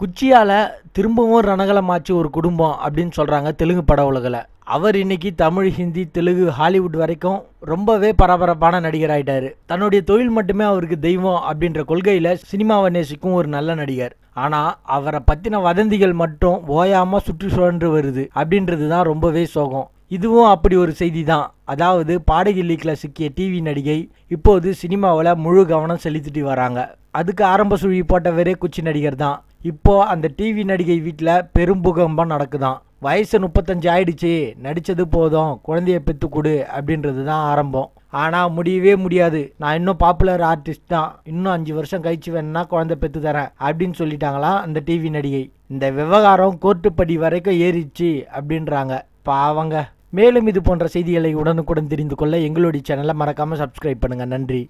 குச்சியால் திரும்பவும் ரணகலமாச்சு ஒரு குடும்பம் அப்படின்னு சொல்கிறாங்க தெலுங்கு பட உலகில். அவர் இன்னைக்கு தமிழ் ஹிந்தி தெலுங்கு ஹாலிவுட் வரைக்கும் ரொம்பவே பரபரப்பான நடிகர் ஆயிட்டாரு. தன்னுடைய தொழில் மட்டுமே அவருக்கு தெய்வம் அப்படின்ற கொள்கையில் சினிமாவை நேசிக்கும் ஒரு நல்ல நடிகர். ஆனால் அவரை பற்றின வதந்திகள் மட்டும் ஓயாமல் சுற்றி சுழன்று வருது அப்படின்றது தான் ரொம்பவே சோகம். இதுவும் அப்படி ஒரு செய்தி தான். அதாவது பாடகி லீக்கில் சிக்கிய டிவி நடிகை இப்போது சினிமாவில் முழு கவனம் செலுத்திட்டு வராங்க. அதுக்கு ஆரம்ப சுழி போட்டவரே குச்சி நடிகர் தான். இப்போது அந்த டிவி நடிகை வீட்டில் பெரும் பூகம்பம் நடக்குதான். வயசு முப்பத்தஞ்சு ஆயிடுச்சு. நடித்தது போதும். குழந்தைய பெற்று கொடு அப்படின்றது தான் ஆரம்பம். ஆனால் முடியவே முடியாது. நான் இன்னும் பாப்புலர் ஆர்டிஸ்ட் தான். இன்னும் அஞ்சு வருஷம் கழிச்சு வேணும்னா குழந்தை பெற்று தரேன் அப்படின்னு சொல்லிட்டாங்களாம் அந்த டிவி நடிகை. இந்த விவகாரம் கோர்ட்டுப்படி வரைக்கும் ஏறிச்சு அப்படின்றாங்க. பாவங்க. மேலும் இது போன்ற செய்திகளை உடனுக்குடன் தெரிந்து கொள்ள எங்களுடைய சேனலை மறக்காமல் சப்ஸ்கிரைப் பண்ணுங்கள் நன்றி.